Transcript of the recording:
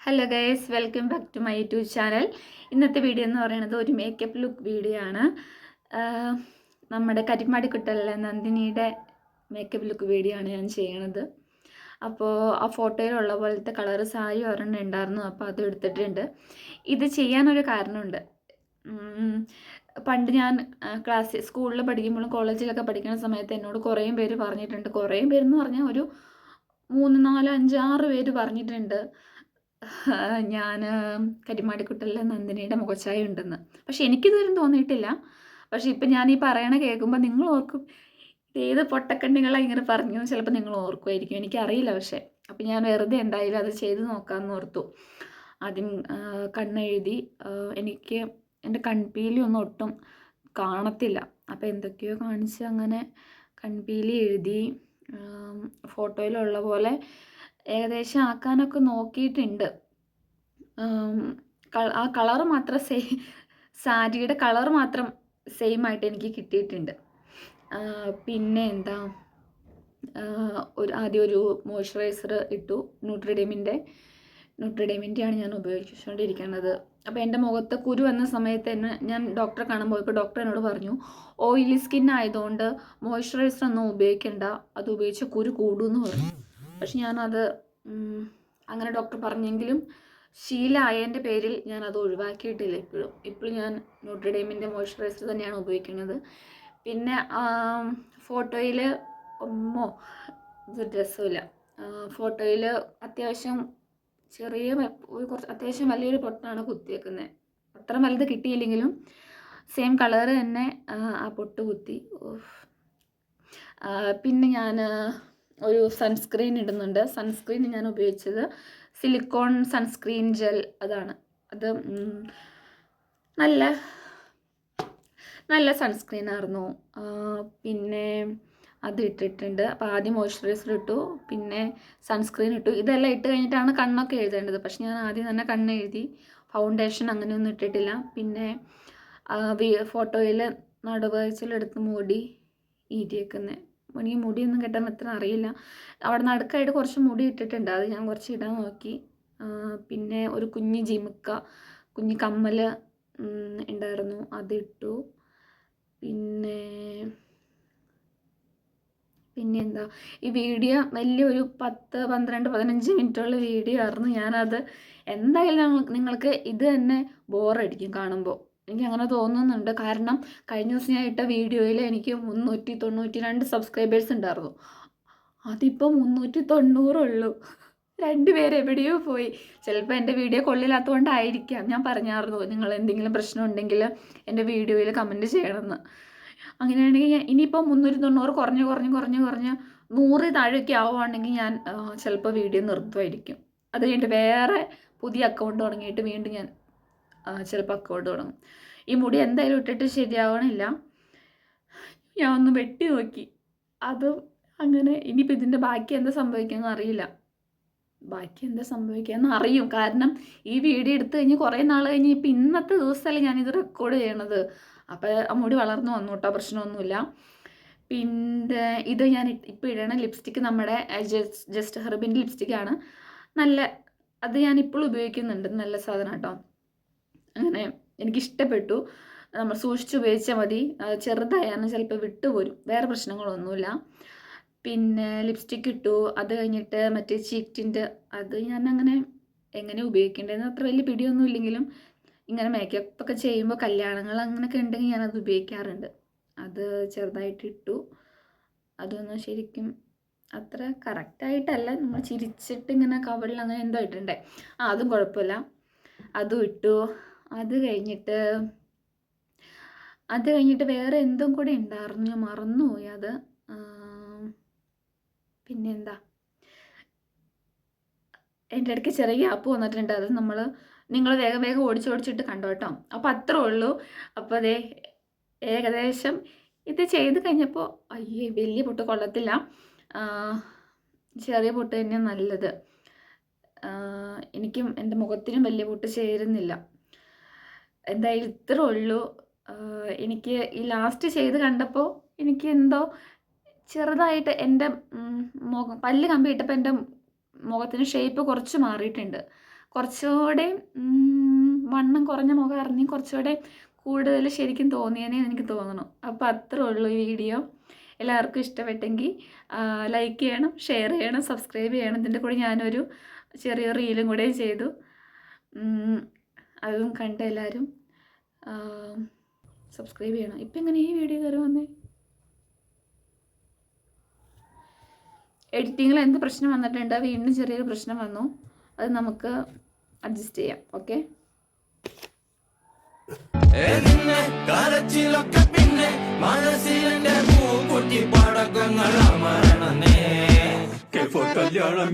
Hello guys welcome back to my YouTube channel ഇന്നത്തെ video എന്ന് പറയുന്നത് ഒരു മേക്കപ്പ് ലുക്ക് വീഡിയോ ആണ്. നമ്മുടെ കരിമാടിക്കുട്ടല്ല നന്ദിനിയുടെ മേക്കപ്പ് ലുക്ക് വീഡിയോ ഞാൻ ചെയ്യണത്. അപ്പോൾ ആ ഫോട്ടോയിലുള്ള പോലത്തെ കളർ സാരി ഒരെണ്ണം ഉണ്ടായിരുന്നു അപ്പോൾ അത് എടുത്തിട്ടുണ്ട്. ഇത് ചെയ്യാനൊരു കാരണമുണ്ട്. പണ്ട് ഞാൻ ക്ലാസ് സ്കൂളിൽ പഠിക്കുമ്പോഴും കോളേജിലൊക്കെ പഠിക്കുന്ന സമയത്ത് എന്നോട് കുറേ പേര് പറഞ്ഞിട്ടുണ്ട്. കുറേ പേരെന്ന് പറഞ്ഞാൽ ഒരു മൂന്ന് നാല് അഞ്ചാറ് പേര് പറഞ്ഞിട്ടുണ്ട്. ഞാൻ കരിമാടിക്കുട്ടലിലെ നന്ദിനിയുടെ മുഖച്ചായ ഉണ്ടെന്ന്. പക്ഷെ എനിക്കിതുവരും തോന്നിയിട്ടില്ല. പക്ഷെ ഇപ്പം ഞാൻ ഈ പറയണ കേൾക്കുമ്പോൾ നിങ്ങൾ ഓർക്കും ഏത് പൊട്ടക്കണ്ണികളാണ് ഇങ്ങനെ പറഞ്ഞു ചിലപ്പോൾ നിങ്ങൾ ഓർക്കുമായിരിക്കും എനിക്കറിയില്ല പക്ഷേ. അപ്പം ഞാൻ വെറുതെ എന്തായാലും അത് ചെയ്ത് നോക്കാമെന്ന് ഓർത്തു. ആദ്യം കണ്ണെഴുതി എനിക്ക് എന്റെ കൺപീലി ഒന്നും ഒട്ടും കാണത്തില്ല. അപ്പോൾ എന്തൊക്കെയോ കാണിച്ച് അങ്ങനെ കൺപീലി എഴുതി ഫോട്ടോയിലുള്ള പോലെ ഏകദേശം ആക്കാനൊക്കെ നോക്കിയിട്ടുണ്ട്. ആ കളർ മാത്രം സെയിം സാരിയുടെ കളർ മാത്രം സെയിം ആയിട്ട് എനിക്ക് കിട്ടിയിട്ടുണ്ട്. പിന്നെ എന്താ? ഒരു ആദ്യം ഒരു മോയ്സ്ചറൈസർ ഇട്ടു ന്യൂട്രിഡെമിന്റെ ന്യൂട്രിഡെമിന്റെയാണ് ഞാൻ ഉപയോഗിച്ചുകൊണ്ടിരിക്കുന്നത്. അപ്പോൾ എന്റെ മുഖത്ത് കുരു വന്ന സമയത്ത് തന്നെ ഞാൻ ഡോക്ടറെ കാണാൻ പോയപ്പോൾ ഡോക്ടർ എന്നോട് പറഞ്ഞു ഓയിലി സ്കിൻ ആയതുകൊണ്ട് മോയ്സ്ചറൈസർ ഒന്നും ഉപയോഗിക്കേണ്ട. അത് ഉപയോഗിച്ച് കുരു കൂടുമെന്ന് പറഞ്ഞു. പക്ഷെ ഞാനത് അങ്ങനെ ഡോക്ടർ പറഞ്ഞെങ്കിലും ശീലമായതിന്റെ പേരിൽ ഞാൻ അത് ഒഴിവാക്കിയിട്ടില്ല ഇപ്പോഴും. ഇപ്പോഴും ഞാൻ ന്യൂട്രിഡേമിന്റെ മോയ്സ്ചറൈസർ തന്നെയാണ് ഉപയോഗിക്കുന്നത്. പിന്നെ ഫോട്ടോയിൽ ഒമ്മോ ഇത് രസമില്ല ഫോട്ടോയിൽ അത്യാവശ്യം ചെറിയ ഒരു കുറച്ച് അത്യാവശ്യം വലിയൊരു പൊട്ടാണ് കുത്തിയേക്കുന്നത് അത്ര വലുത് കിട്ടിയില്ലെങ്കിലും സെയിം കളർ തന്നെ ആ, പൊട്ട് കുത്തി. പിന്നെ ഞാൻ ഒരു സൺസ്ക്രീൻ ഇടുന്നുണ്ട്. സൺസ്ക്രീൻ ഞാൻ ഉപയോഗിച്ചത് സിലിക്കോൺ സൺസ്ക്രീൻ ജെൽ അതാണ്. അത് നല്ല നല്ല സൺസ്ക്രീൻ ആയിരുന്നു. പിന്നെ അത് ഇട്ടിട്ടുണ്ട്. അപ്പോൾ ആദ്യം മോയ്സ്ചറൈസർ ഇട്ടു. പിന്നെ സൺസ്ക്രീൻ ഇട്ടു. ഇതെല്ലാം ഇട്ട് കഴിഞ്ഞിട്ടാണ് കണ്ണൊക്കെ എഴുതേണ്ടത്. പക്ഷെ ഞാൻ ആദ്യം തന്നെ കണ്ണ് എഴുതി ഫൗണ്ടേഷൻ അങ്ങനെയൊന്നും ഇട്ടിട്ടില്ല. പിന്നെ ഫോട്ടോയിൽ നടുവയച്ചിലെടുത്ത് മുടി ഈരിയേക്കുന്നത് എനിക്ക് മുടിയൊന്നും കെട്ടാൻ അത്ര അറിയില്ല. അവിടെ നടുക്കായിട്ട് കുറച്ച് മുടി ഇട്ടിട്ടുണ്ട്. അത് ഞാൻ കുറച്ച് ഇടാൻ നോക്കി. പിന്നെ ഒരു കുഞ്ഞ് ജിമുക്ക കുഞ്ഞ് കമ്മൽ ഉണ്ടായിരുന്നു. അതിട്ടു പിന്നെ പിന്നെ എന്താ ഈ വീഡിയോ വലിയൊരു പത്ത് പന്ത്രണ്ട് പതിനഞ്ച് മിനിറ്റുള്ള വീഡിയോ ആയിരുന്നു. ഞാനത് എന്തായാലും നിങ്ങൾക്ക് ഇത് തന്നെ ബോറടിക്കും കാണുമ്പോൾ. എനിക്ക് അങ്ങനെ തോന്നുന്നുണ്ട്. കാരണം കഴിഞ്ഞ ദിവസം ഞാൻ ഇട്ട വീഡിയോയിൽ എനിക്ക് മുന്നൂറ്റി തൊണ്ണൂറ്റി രണ്ട് സബ്സ്ക്രൈബേഴ്സ് ഉണ്ടായിരുന്നു. അതിപ്പോൾ മുന്നൂറ്റി തൊണ്ണൂറുള്ളൂ രണ്ടുപേര് എവിടെയോ പോയി. ചിലപ്പോൾ എന്റെ വീഡിയോ കൊള്ളില്ലാത്തതുകൊണ്ടായിരിക്കാം ഞാൻ പറഞ്ഞായിരുന്നു നിങ്ങൾ എന്തെങ്കിലും പ്രശ്നം ഉണ്ടെങ്കിൽ എന്റെ വീഡിയോയിൽ കമന്റ് ചെയ്യണമെന്ന്. അങ്ങനെയാണെങ്കിൽ ഞാൻ ഇനിയിപ്പോൾ മുന്നൂറ്റി തൊണ്ണൂറ് കുറഞ്ഞ് കുറഞ്ഞ് കുറഞ്ഞ് കുറഞ്ഞ് നൂറ് താഴെയൊക്കെ ആവുകയാണെങ്കിൽ ഞാൻ ചിലപ്പോൾ വീഡിയോ നിർത്തുമായിരിക്കും അത് കഴിഞ്ഞിട്ട് വേറെ പുതിയ അക്കൗണ്ട് തുടങ്ങിയിട്ട് വീണ്ടും ഞാൻ ചിലപ്പോൾ അക്കൗണ്ട് തുടങ്ങും. ഈ മുടി എന്തായാലും ഇട്ടിട്ട് ശരിയാവണില്ല. ഞാൻ ഒന്ന് വെട്ടി നോക്കി. അതും അങ്ങനെ ഇനിയിപ്പോൾ ഇതിന്റെ ബാക്കി എന്താ സംഭവിക്കുമെന്ന് അറിയില്ല. ബാക്കി എന്താ സംഭവിക്കുകയെന്ന് അറിയും. കാരണം ഈ വീഡിയോ എടുത്തു കഴിഞ്ഞ് കുറേ നാൾ കഴിഞ്ഞ് ഇപ്പം ഇന്നത്തെ ദിവസമല്ലേ ഞാനിത് റെക്കോർഡ് ചെയ്യണത്. അപ്പോൾ ആ മുടി വളർന്നു വന്നു കേട്ടോ പ്രശ്നമൊന്നുമില്ല. പിന്നെ ഇത് ഞാൻ ഇപ്പോൾ ഇടണ ലിപ്സ്റ്റിക്ക് നമ്മുടെ ജസ്റ്റ് ജസ്റ്റ് ലിപ്സ്റ്റിക് ആണ്. നല്ല അത് ഞാൻ ഇപ്പോൾ ഉപയോഗിക്കുന്നുണ്ട് നല്ല സാധനം കേട്ടോ അങ്ങനെ എനിക്കിഷ്ടപ്പെട്ടു. നമ്മൾ സൂക്ഷിച്ച് ഉപയോഗിച്ചാൽ മതി. ചെറുതായാലും ചിലപ്പോൾ വിട്ടുപോരും. വേറെ പ്രശ്നങ്ങളൊന്നുമില്ല. പിന്നെ ലിപ്സ്റ്റിക്ക് ഇട്ടു. അത് കഴിഞ്ഞിട്ട് മറ്റേ ചീക്ക് ടിന്റ് അത് ഞാൻ അങ്ങനെ എങ്ങനെ ഉപയോഗിക്കേണ്ടതെന്ന് അത്ര വലിയ പിടിയൊന്നും ഇല്ലെങ്കിലും ഇങ്ങനെ മേക്കപ്പ് ഒക്കെ ചെയ്യുമ്പോൾ കല്യാണങ്ങൾ അങ്ങനെയൊക്കെ ഉണ്ടെങ്കിൽ ഞാനത് ഉപയോഗിക്കാറുണ്ട്. അത് ചെറുതായിട്ട് ഇട്ടു. അതൊന്നും ശരിക്കും അത്ര കറക്റ്റായിട്ടല്ല നമ്മൾ ചിരിച്ചിട്ട് ഇങ്ങനെ കവളിൽ അങ്ങനെ എന്തോ ഇട്ടുണ്ടേ ആ അതും കുഴപ്പമില്ല. അതും ഇട്ടു. അത് കഴിഞ്ഞിട്ട് അത് കഴിഞ്ഞിട്ട് വേറെ എന്തും കൂടെ ഉണ്ടായിരുന്നു. ഞാൻ മറന്നുപോയി അത്. പിന്നെന്താ? എന്റെ ഇടയ്ക്ക് ചെറിയ ആപ്പ് വന്നിട്ടുണ്ട്. അത് നമ്മൾ നിങ്ങൾ വേഗം വേഗം ഓടിച്ചോടിച്ചിട്ട് കണ്ടോ കേട്ടോ അപ്പോൾ അത്രേ ഉള്ളൂ. അപ്പോൾ അതേ ഏകദേശം ഇത് ചെയ്ത് കഴിഞ്ഞപ്പോൾ അയ്യേ വലിയ പൊട്ട് കൊള്ളത്തില്ല. ചെറിയ പൊട്ട് തന്നെ നല്ലത്. എനിക്കും എന്റെ മുഖത്തിനും വലിയ പൊട്ട് ചേരുന്നില്ല. എന്തായാലും ഇത്രേ ഉള്ളൂ. എനിക്ക് ഈ ലാസ്റ്റ് ചെയ്ത് കണ്ടപ്പോൾ എനിക്ക് എന്തോ ചെറുതായിട്ട് എന്റെ മുഖം പല്ല് കമ്പി ഇട്ടപ്പോൾ എന്റെ മുഖത്തിന് ഷേപ്പ് കുറച്ച് മാറിയിട്ടുണ്ട്. കുറച്ചുകൂടെ വണ്ണം കുറഞ്ഞ മുഖം അറിഞ്ഞ് കുറച്ചുകൂടെ കൂടുതൽ ശരിക്കും തോന്നിയെന്നേ എനിക്ക് തോന്നുന്നു. അപ്പോൾ അത്രേ ഉള്ളൂ ഈ വീഡിയോ. എല്ലാവർക്കും ഇഷ്ടപ്പെട്ടെങ്കിൽ ലൈക്ക് ചെയ്യണം ഷെയർ ചെയ്യണം സബ്സ്ക്രൈബ് ചെയ്യണം. ഇതിന്റെ കൂടെ ഞാനൊരു ചെറിയ റീലും കൂടെ ചെയ്തു. അതും കണ്ട് എല്ലാവരും സബ്സ്ക്രൈബ് ചെയ്യണം. ഇപ്പം എങ്ങനെ ഈ വീഡിയോ കയറി വന്നേ? എഡിറ്റിങ്ങിൽ എന്ത് പ്രശ്നം വന്നിട്ടുണ്ട് വീണ്ടും ചെറിയൊരു പ്രശ്നം വന്നു. അത് നമുക്ക് അഡ്ജസ്റ്റ് ചെയ്യാം ഓക്കെ പിന്നെ മനസ്സിലെന്റെ പൂക്കുട്ടി പടക്കങ്ങൾ അമരണനേ que fue Kaliana